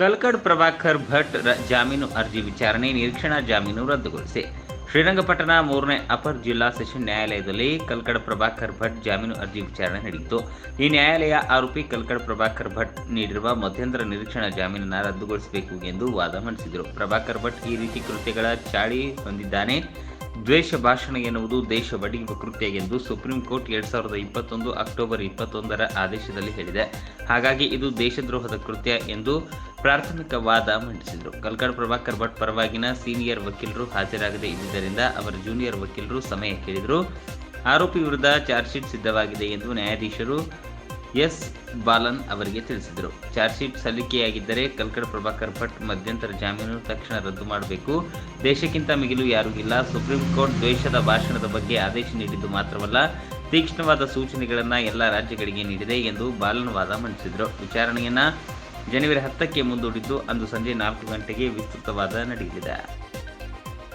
ಕಲ್ಕಡ್ ಪ್ರಭಾಕರ್ ಭಟ್ ಜಾಮೀನು ಅರ್ಜಿ ವಿಚಾರಣೆ ನಿರೀಕ್ಷಣಾ ಜಾಮೀನು ರದ್ದುಗೊಳಿಸಿ. ಶ್ರೀರಂಗಪಟ್ಟಣ ಮೂರನೇ ಅಪರ್ ಜಿಲ್ಲಾ ಸೆಷನ್ ನ್ಯಾಯಾಲಯದಲ್ಲಿ ಕಲ್ಕಡ್ ಪ್ರಭಾಕರ್ ಭಟ್ ಜಾಮೀನು ಅರ್ಜಿ ವಿಚಾರಣೆ ನಡೆಯಿತು. ಈ ನ್ಯಾಯಾಲಯ ಆರೋಪಿ ಕಲ್ಕಡ್ ಪ್ರಭಾಕರ್ ಭಟ್ ನೀಡಿರುವ ಮಧ್ಯಂತರ ನಿರೀಕ್ಷಣಾ ಜಾಮೀನನ್ನು ರದ್ದುಗೊಳಿಸಬೇಕು ಎಂದು ವಾದ ಮಂಡಿಸಿದರು. ಪ್ರಭಾಕರ್ ಭಟ್ ಈ ರೀತಿ ಕೃತ್ಯಗಳ ಚಾಳಿ ಹೊಂದಿದ್ದಾನೆ. ದ್ವೇಷ ಭಾಷಣ ಎನ್ನುವುದು ದೇಶ ಬಡಿಯುವ ಕೃತ್ಯ ಎಂದು ಸುಪ್ರೀಂ ಕೋರ್ಟ್ ಎರಡ್ ಸಾವಿರದ ಇಪ್ಪತ್ತೊಂದು ಅಕ್ಟೋಬರ್ ಇಪ್ಪತ್ತೊಂದರ ಆದೇಶದಲ್ಲಿ ಹೇಳಿದೆ. ಹಾಗಾಗಿ ಇದು ದೇಶದ್ರೋಹದ ಕೃತ್ಯ ಎಂದು ಪ್ರಾಥಮಿಕ ವಾದ ಮಂಡಿಸಿದರು. ಕಲ್ಕಡ್ ಪ್ರಭಾಕರ್ ಭಟ್ ಪರವಾಗಿನ ಸೀನಿಯರ್ ವಕೀಲರು ಹಾಜರಾಗದೆ ಇದ್ದುದರಿಂದ ಅವರ ಜೂನಿಯರ್ ವಕೀಲರು ಸಮಯ ಕೇಳಿದರು. ಆರೋಪಿ ವಿರುದ್ಧ ಚಾರ್ಜ್ ಶೀಟ್ ಸಿದ್ಧವಾಗಿದೆ ಎಂದು ನ್ಯಾಯಾಧೀಶರು ಎಸ್. ಬಾಲನ್ ಅವರಿಗೆ ತಿಳಿಸಿದರು. ಚಾರ್ಜ್ ಶೀಟ್ ಸಲ್ಲಿಕೆಯಾಗಿದ್ದರೆ ಕಲ್ಕಡ್ ಪ್ರಭಾಕರ್ ಭಟ್ ಮಧ್ಯಂತರ ಜಾಮೀನು ತಕ್ಷಣ ರದ್ದು ಮಾಡಬೇಕು. ದೇಶಕ್ಕಿಂತ ಮಿಗಿಲು ಯಾರೂ ಇಲ್ಲ. ಸುಪ್ರೀಂ ಕೋರ್ಟ್ ದ್ವೇಷದ ಭಾಷಣದ ಬಗ್ಗೆ ಆದೇಶ ನೀಡಿದ್ದು ಮಾತ್ರವಲ್ಲ, ತೀಕ್ಷ್ಣವಾದ ಸೂಚನೆಗಳನ್ನು ಎಲ್ಲ ರಾಜ್ಯಗಳಿಗೆ ನೀಡಿದೆ ಎಂದು ಬಾಲನ್ ವಾದ ಮಂಡಿಸಿದರು. ವಿಚಾರಣೆಯನ್ನ ಜನವರಿ ಹತ್ತಕ್ಕೆ ಮುಂದೂಡಿದ್ದು ಅಂದು ಸಂಜೆ ನಾಲ್ಕು ಗಂಟೆಗೆ ವಿಸ್ತೃತವಾದ ನಡೆಯಲಿದೆ.